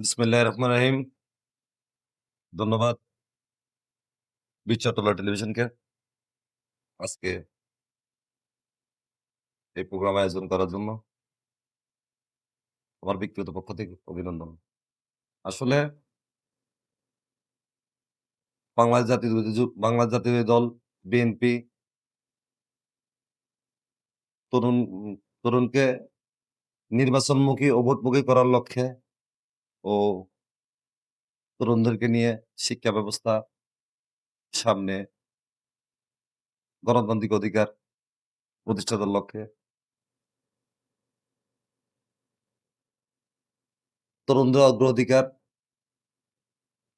বিসমিল্লাহির রহমানির রহিম। ধন্যবাদ। বীর চট্টলা টেলিভিশনকে। আজকে এই প্রোগ্রাম আয়োজন করার জন্য। আমার ব্যক্তিগত পক্ষ থেকে অভিনন্দন। আসলে বাংলাদেশ জাতীয়তাবাদী জু বাংলাদেশ জাতীয়তাবাদী দল, বিএনপি তরুণ তরুণকে নির্বাচনমুখী ও ভোটমুখী করার লক্ষ্যে ও তরুণদেরকে নিয়ে শিক্ষা ব্যবস্থা, সামনে গণতান্ত্রিক অধিকার প্রতিষ্ঠাতার লক্ষ্যে। তরুণদের অগ্রাধিকার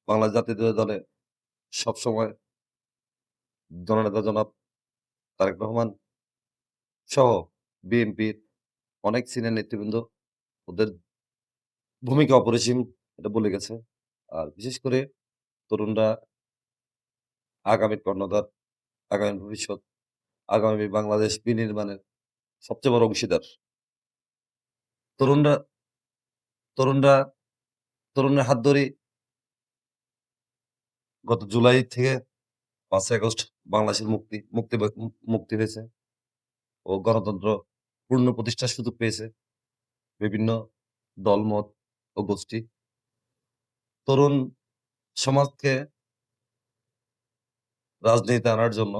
বাংলা জাতীয়তাবাদী দলে সবসময় জননেতা জনাব তারেক রহমান সহ বিএনপির অনেক সিনিয়র নেতৃবৃন্দ ওদের ভূমিকা অপরিসীম এটা বলে গেছে। আর বিশেষ করে তরুণরা আগামীর কর্ণধার, আগামী ভবিষ্যৎ, আগামী বাংলাদেশ বিনির্মাণের সবচেয়ে বড় অংশীদার। তরুণরা তরুণরা তরুণের হাত ধরেই গত জুলাই থেকে ৫ই আগস্ট বাংলাদেশের মুক্তি মুক্তি মুক্তি হয়েছে। ও গণতন্ত্র পূর্ণ প্রতিষ্ঠার সুযোগ পেয়েছে। বিভিন্ন দলমত ও গোষ্ঠী। তরুণ সমাজকে রাজনীতিতে আনার জন্য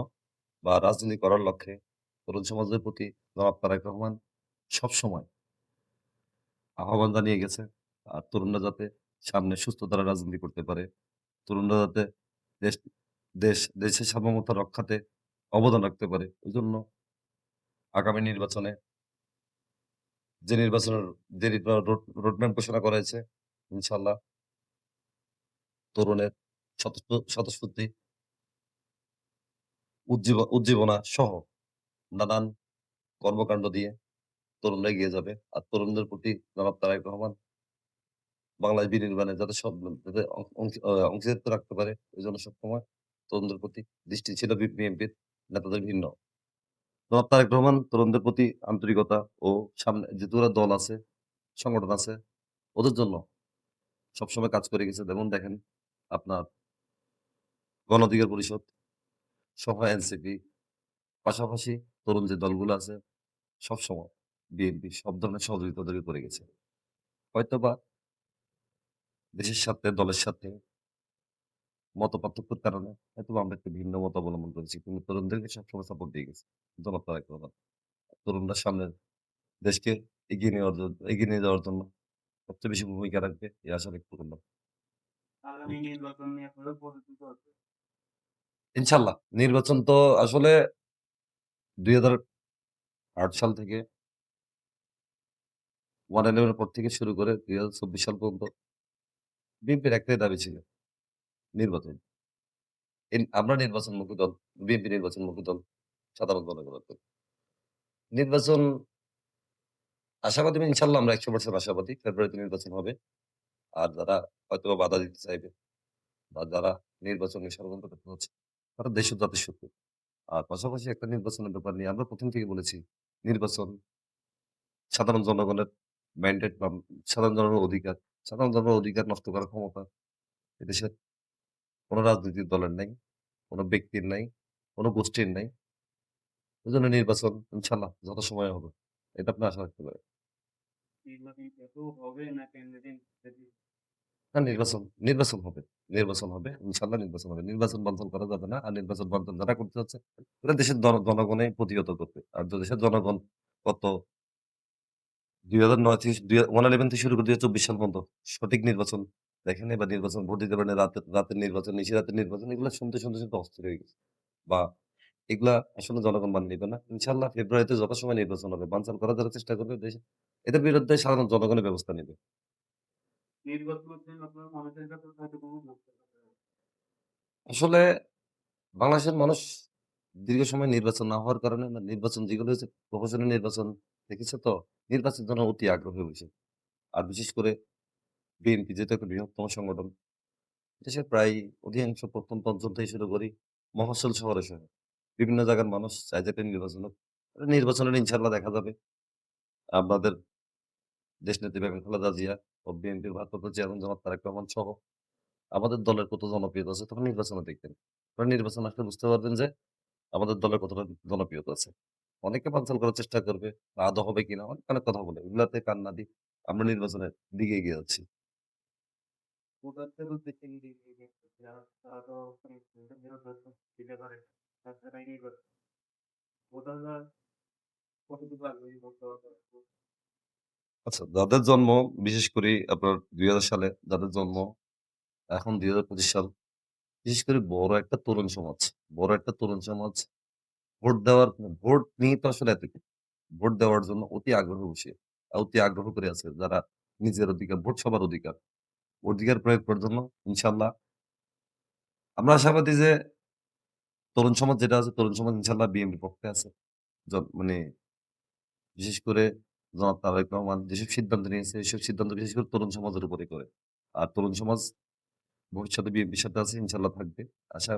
বা রাজনীতি করার লক্ষ্যে তরুণ সমাজের প্রতি জনাব তারেক রহমান সবসময় আহ্বান জানিয়ে গেছে। আর তরুণরা যাতে সামনে সুস্থতার রাজনীতি করতে পারে। তরুণরা যাতে দেশ দেশ, দেশের সার্বভৌমত্ব রক্ষাতে অবদান রাখতে পারে। ওই জন্য আগামী নির্বাচনে যে নির্বাচনের যে রোডম্যাপ ঘোষণা করা হয়েছে ইনশাআল্লাহ তরুণের স্বতঃস্ফূর্তি উজ্জীব, উজ্জীবনা সহ নানান কর্মকাণ্ড দিয়ে তরুণরা এগিয়ে যাবে। আর তরুণদের প্রতি জনাব তারেক রহমান বাংলায় বিনির্মাণে যাতে সব, যাতে অংশীদারিত্ব রাখতে পারে এজন্য সবসময় তরুণদের প্রতি দৃষ্টি ছিল বিএনপির, নেতাদের ভিন্ন। জনাব তারেক রহমান তরুণদের প্রতি আন্তরিকতা ও সামনে যতগুলা দল আছে, সংগঠন আছে ওদের জন্য সবসময় কাজ করে গেছে। যেমন দেখেন আপনার গণ অধিকার পরিষদ সহ এনসিপি পাশাপাশি তরুণ যে দলগুলো আছে সবসময় বিএনপি সব ধরনের সহযোগিতা করে গেছে। হয়তোবা দেশের সাথে দলের সাথে মতপার্থক্যের কারণে হয়তোবা আমরা একটু ভিন্ন মত অবলম্বন করেছি। কিন্তু তরুণদেরকে সবসময় সাপোর্ট দিয়ে গেছি। জনাব তারেক রহমান। তরুণরা সামনে দেশকে এগিয়ে নেওয়ার জন্য এগিয়ে নিয়ে যাওয়ার জন্য সবচেয়ে বেশি ভূমিকা রাখবে এই আশা ব্যক্ত করলাম। আগামী নির্বাচন তো আসলে ২০০৮ সাল থেকে 111 এর পর থেকে শুরু করে ২০২৪ সাল পর্যন্ত বিএনপির একটাই দাবি ছিল। নির্বাচন। ইন আমরা নির্বাচনমুখী দল, বিএনপি নির্বাচনমুখী দল, সাধারণ জনগণের। নির্বাচন আশাবাদী আমি ইনশাআল্লাহ আমরা ১০০% আশাবাদী। ফেব্রুয়ারিতে নির্বাচন হবে। আর যারা হয়তোবা বাধা দিতে চাইবে বা যারা নির্বাচনে ষড়যন্ত্র করতে হচ্ছে তারা দেশ জাতির শত্রু। আর পাশাপাশি একটা নির্বাচনের ব্যাপার নিয়ে আমরা ১ম থেকেই বলেছি নির্বাচন সাধারণ জনগণের ম্যান্ডেট বা সাধারণ জনগণের অধিকার। সাধারণ জনগণের অধিকার নষ্ট করার ক্ষমতা এদেশের কোন রাজনৈতিক দলের নাই, কোন ব্যক্তির নাই, কোন গোষ্ঠীর নাই। এজন্য নির্বাচন ইনশাআল্লাহ যথাসময়ে হবে। এটা আপনি আশা রাখতে পারেন। নির্বাচন না নির্বাচন, নির্বাচন হবে। নির্বাচন হবে। ইনশাআল্লাহ নির্বাচন হবে। নির্বাচন বানচাল করা যাবে না। আর নির্বাচন বানচাল যারা করতে চাচ্ছে ওরা দেশের জন জনগণই প্রতিহত করবে। আর দেশের জনগণ কত দুই হাজার নয় থেকে দুই 111 থেকে শুরু করে ২০২৪ সাল পর্যন্ত সঠিক নির্বাচন দেখে নাই বা নির্বাচন ভোট দিতে পারে নাই। রাতের রাতের নির্বাচন, নিশিরাতের নির্বাচন এগুলা শুনতে, শুনতে, শুনতে অস্থির হয়ে গেছে। বা এগুলা আসলে জনগণ মান্য নিবে না। ইনশাআল্লাহ ফেব্রুয়ারিতে যথাসময়ে নির্বাচন হবে। বানচাল করার যারা চেষ্টা করবে দেশে এদের বিরুদ্ধে সাধারণ জনগণই ব্যবস্থা নিবে। আসলে বাংলাদেশের মানুষ দীর্ঘ সময় নির্বাচন না হওয়ার কারণে নির্বাচন যেগুলো হয়েছে প্রহসনের নির্বাচন দেখেছে তো নির্বাচনের জন্য অতি আগ্রহী হয়েছে। আর বিশেষ করে বিএনপি যেহেতু একটা বৃহত্তম সংগঠন দেশের প্রায় অধিকাংশ প্রত্যন্ত অঞ্চল থেকে শুরু করি মফস্বল শহরে শহরে বিভিন্ন জায়গার মানুষ চায় যে একটা নির্বাচন হোক। নির্বাচনের ইনশাআল্লাহ দেখা যাবে। আপনাদের দেশনেত্রী বেগম খালেদা জিয়া ও বিএনপির ভারপ্রাপ্ত চেয়ারম্যান জনাব তারেক রহমান সহ আমাদের দলের কত জনপ্রিয়তা আছে তখন নির্বাচনে দেখবেন। আপনারা নির্বাচন আসলে বুঝতে পারবেন যে আমাদের দলের কতটা জনপ্রিয়তা আছে। অনেকে বানচাল করার চেষ্টা করবে। আদৌ হবে কিনা অনেক, অনেক কথা বলে। এগুলাতে কান না দিয়ে আমরা নির্বাচনের দিকে এগিয়ে যাচ্ছি। আচ্ছা যাদের জন্ম বিশেষ করে আপনার ২০০০ সালে যাদের জন্ম এখন ২০২৫ সাল বিশেষ করে বড় একটা তরুণ সমাজ, বড় একটা তরুণ সমাজ ভোট দেওয়ার ভোট নিয়ে তো আসলে এত। ভোট দেওয়ার জন্য অতি আগ্রহ বসে অতি আগ্রহ করে আছে যারা নিজের অধিকার, ভোট সবার অধিকার। অধিকার প্রয়োগ করার জন্য, ইনশাল্লাহ আমরা আশাবাদী যে, তরুণ সমাজ যেটা আছে, তরুণ সমাজ ইনশাল্লাহ বিএনপির পক্ষে আছে। মানে বিশেষ করে জনাব তারেক রহমান যেসব সিদ্ধান্ত নিয়েছে এসব সিদ্ধান্ত বিশেষ করে তরুণ সমাজের উপরে করে। আর তরুণ সমাজ ভবিষ্যতে বিএনপির সাথে আছে, ইনশাল্লাহ থাকবে। আশা